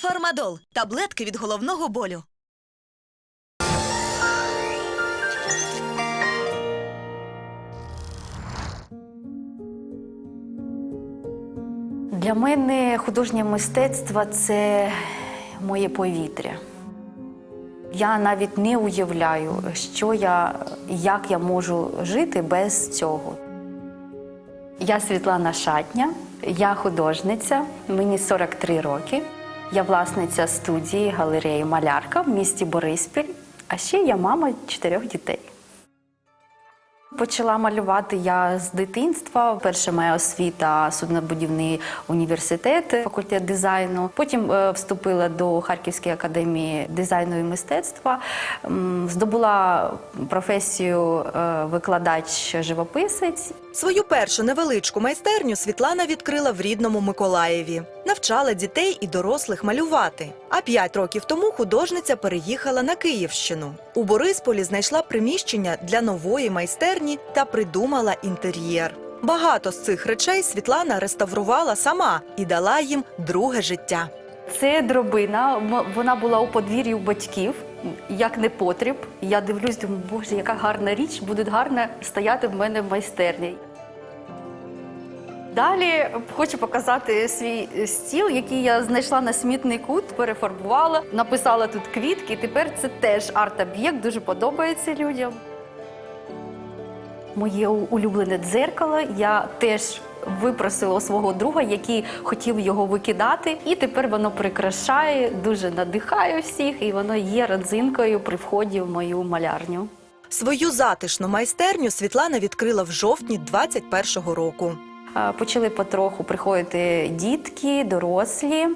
Фармадол таблетки від головного болю. Для мене художнє мистецтво це моє повітря. Я навіть не уявляю, що я, як я можу жити без цього. Я Світлана Шатня, я художниця, мені 43 роки. Я власниця студії галереї Малярка в місті Бориспіль, а ще я мама чотирьох дітей. Почала малювати я з дитинства. Перша моя освіта суднобудівний університет, факультет дизайну. Потім е, вступила до Харківської академії дизайну і мистецтва. Здобула професію е, викладач-живописець. Свою першу невеличку майстерню Світлана відкрила в рідному Миколаєві. Навчала дітей і дорослих малювати. А п'ять років тому художниця переїхала на Київщину. У Борисполі знайшла приміщення для нової майстерні та придумала інтер'єр. Багато з цих речей Світлана реставрувала сама і дала їм друге життя. Це дробина. Вона була у подвір'ї у батьків. Як не потріб. Я дивлюсь, думаю, боже, яка гарна річ, буде гарно стояти в мене в майстерні. Далі хочу показати свій стіл, який я знайшла на смітний кут, перефарбувала, написала тут квітки. Тепер це теж арт-об'єкт, дуже подобається людям. Моє улюблене дзеркало я теж випросила свого друга, який хотів його викидати, і тепер воно прикрашає, дуже надихає всіх, і воно є родзинкою при вході в мою малярню. Свою затишну майстерню Світлана відкрила в жовтні 21-го року. Почали потроху приходити дітки, дорослі.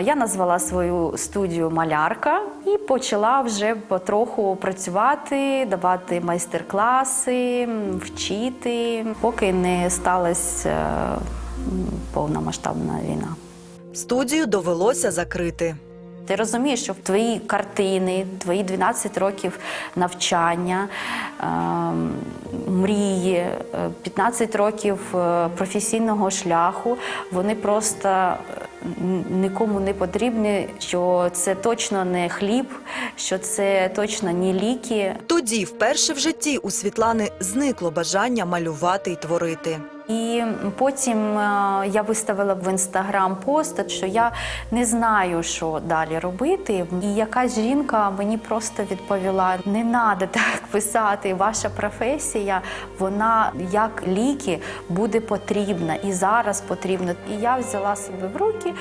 Я назвала свою студію малярка і почала вже потроху працювати, давати майстер-класи, вчити, поки не сталася е, повномасштабна війна. Студію довелося закрити. Ти розумієш, що твої картини, твої 12 років навчання, ем, мрії, е, 15 років е, професійного шляху, вони просто е, нікому не потрібні, що це точно не хліб, що це точно не ліки. Тоді, вперше в житті, у Світлани зникло бажання малювати й творити. І потім е, я виставила в інстаграм пост, що я не знаю, що далі робити. І якась жінка мені просто відповіла: не треба так писати. Ваша професія, вона як ліки буде потрібна і зараз потрібна. І я взяла себе в руки.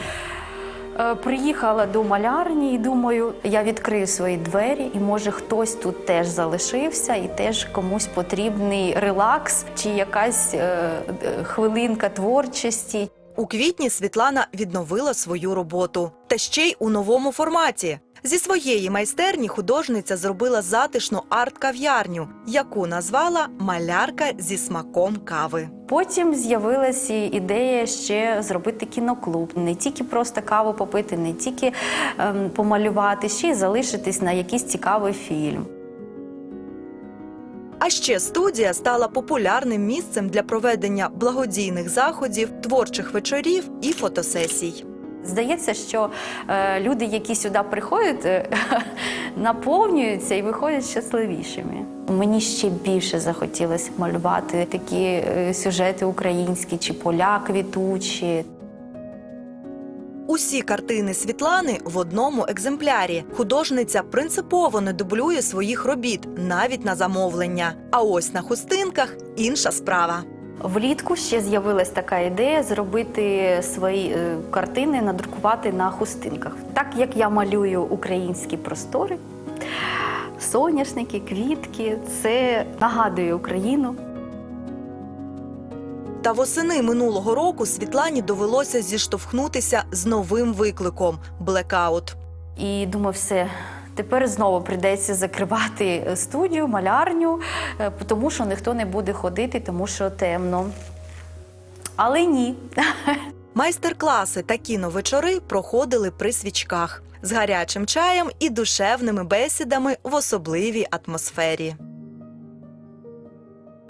Е, Приїхала до малярні і думаю, я відкрию свої двері, і може хтось тут теж залишився, і теж комусь потрібний релакс чи якась е, е, хвилинка творчості. У квітні Світлана відновила свою роботу. Та ще й у новому форматі. Зі своєї майстерні художниця зробила затишну арт-кав'ярню, яку назвала Малярка зі смаком кави. Потім з'явилася ідея ще зробити кіноклуб, не тільки просто каву попити, не тільки ем, помалювати, ще й залишитись на якийсь цікавий фільм. А ще студія стала популярним місцем для проведення благодійних заходів, творчих вечорів і фотосесій. Здається, що е, люди, які сюди приходять, е, наповнюються і виходять щасливішими. Мені ще більше захотілося малювати такі е, сюжети українські чи поля квітучі. Усі картини Світлани в одному екземплярі. Художниця принципово не дублює своїх робіт навіть на замовлення. А ось на хустинках інша справа. Влітку ще з'явилась така ідея зробити свої е, картини, надрукувати на хустинках. Так як я малюю українські простори, соняшники, квітки, це нагадує Україну. Та восени минулого року Світлані довелося зіштовхнутися з новим викликом блекаут. І думаю, все. Тепер знову прийдеться закривати студію, малярню, е, тому що ніхто не буде ходити, тому що темно. Але ні. Майстер-класи та кіновечори проходили при свічках з гарячим чаєм і душевними бесідами в особливій атмосфері.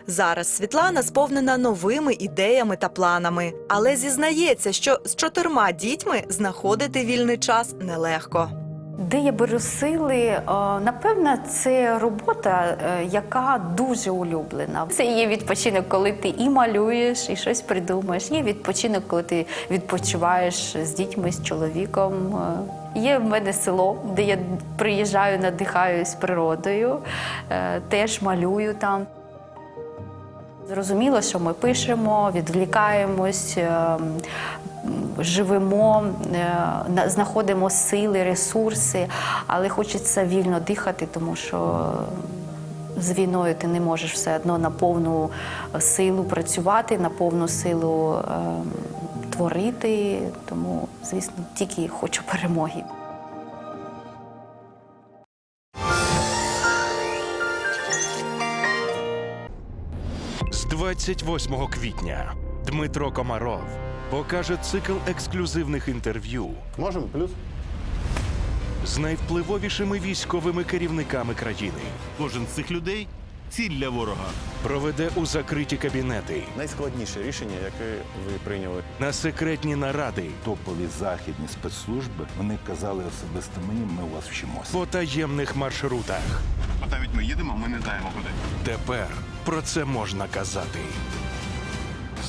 Зараз Світлана сповнена новими ідеями та планами, але зізнається, що з чотирма дітьми знаходити вільний час нелегко. Де я беру сили? Е, Напевно, це робота, е, яка дуже улюблена. Це є відпочинок, коли ти і малюєш, і щось придумаєш. Є відпочинок, коли ти відпочиваєш з дітьми, з чоловіком. Е, Є в мене село, де я приїжджаю, надихаюсь природою, теж малюю там. Зрозуміло, що ми пишемо, відвлікаємось, е, м, живемо, е, знаходимо сили, ресурси, але хочеться вільно дихати, тому що з війною ти не можеш все одно на повну силу працювати, на повну силу е, творити. Тому, звісно, тільки хочу перемоги. З 28 квітня Дмитро Комаров покаже цикл ексклюзивних інтерв'ю Можемо плюс? з найвпливовішими військовими керівниками країни. Кожен з цих людей ціль для ворога. Проведе у закриті кабінети Найскладніше рішення, яке ви прийняли. на секретні наради топові західні спецслужби вони казали особисто мені, ми у вас вчимося. по таємних маршрутах. От навіть ми їдемо, ми не знаємо куди. Тепер про це можна казати.